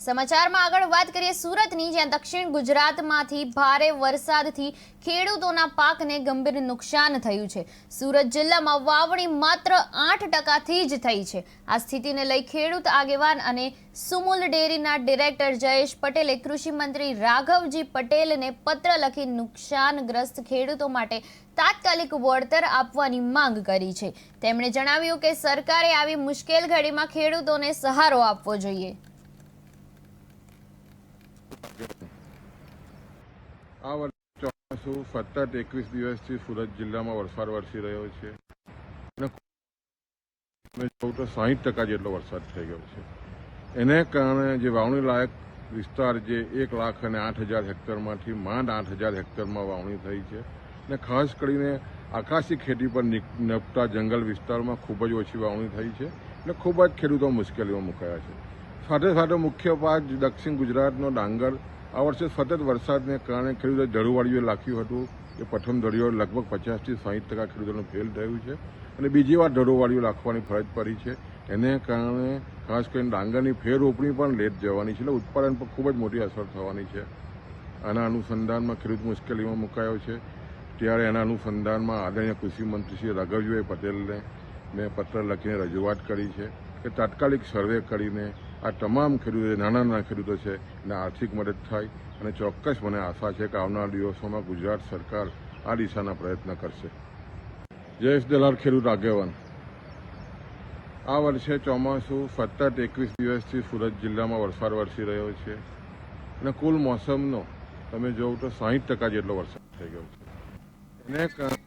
સમાચારમાં આગળ વાત કરીએ સુરતની, જ્યાં દક્ષિણ ગુજરાતમાંથી ભારે વરસાદથી ખેડૂતોના પાકને ગંભીર નુકસાન થયું છે. સુરત જિલ્લામાં વાવણી માત્ર આઠ ટકાથી જ થઈ છે. આ સ્થિતિને લઈ ખેડૂત આગેવાન અને સુમુલ ડેરીના ડિરેક્ટર જયેશ પટેલે કૃષિ મંત્રી રાઘવજી પટેલને પત્ર લખી નુકસાનગ્રસ્ત ખેડૂતો માટે તાત્કાલિક વળતર આપવાની માંગ કરી છે. તેમણે જણાવ્યું કે સરકારે આવી મુશ્કેલ ઘડીમાં ખેડૂતોને સહારો આપવો જોઈએ. આ વર્ષે ચોમાસું સતત એકવીસ દિવસથી સુરત જિલ્લામાં વરસાદ વરસી રહ્યો છે. અને જોઉં તો સાહીઠ ટકા જેટલો વરસાદ થઈ ગયો છે. એને કારણે જે વાવણી લાયક વિસ્તાર જે એક લાખ અને આઠ હજાર હેક્ટરમાંથી માંડ આઠ હજાર હેક્ટરમાં વાવણી થઈ છે. અને ખાસ કરીને આકાશી ખેતી પર નપતા જંગલ વિસ્તારમાં ખૂબ જ ઓછી વાવણી થઈ છે. અને ખૂબ જ ખેડૂતો મુશ્કેલીમાં મુકાયા છે. સાથે સાથે મુખ્ય પાક દક્ષિણ ગુજરાતનો ડાંગર, આ વર્ષે સતત વરસાદને કારણે ખેડૂતો જળુવાળીઓ લાખ્યું હતું એ પ્રથમ ધડીઓ લગભગ પચાસથી સાહીઠ ટકા ખેડૂતોનું ફેલ થયું છે અને બીજી વાર ધડોવાળીઓ લાખવાની ફરજ પડી છે. એને કારણે ખાસ કરીને ડાંગરની ફેર રોપણી પણ લેટ જવાની છે એટલે ઉત્પાદન પર ખૂબ જ મોટી અસર થવાની છે. આના અનુસંધાનમાં ખેડૂત મુશ્કેલીમાં મુકાયો છે. ત્યારે એના અનુસંધાનમાં આદરણીય કૃષિ મંત્રી શ્રી રાઘવજીભાઈ પટેલને મેં પત્ર લખીને રજૂઆત કરી છે કે તાત્કાલિક સર્વે કરીને આ તમામ ખેડૂતો નાના નાના ખેડૂતો છે, એને આર્થિક મદદ થાય અને ચોક્કસ મને આશા છે કે આવનારા દિવસોમાં ગુજરાત સરકાર આ દિશાના પ્રયત્ન કરશે. જયેશ દલાલ ખેડૂત આગેવાન. આ વર્ષે ચોમાસું સતત એકવીસ દિવસથી સુરત જિલ્લામાં વરસાદ વરસી રહ્યો છે અને કુલ મોસમનો તમે જોઉં તો સાહીઠ ટકા જેટલો વરસાદ થઈ ગયો છે. એને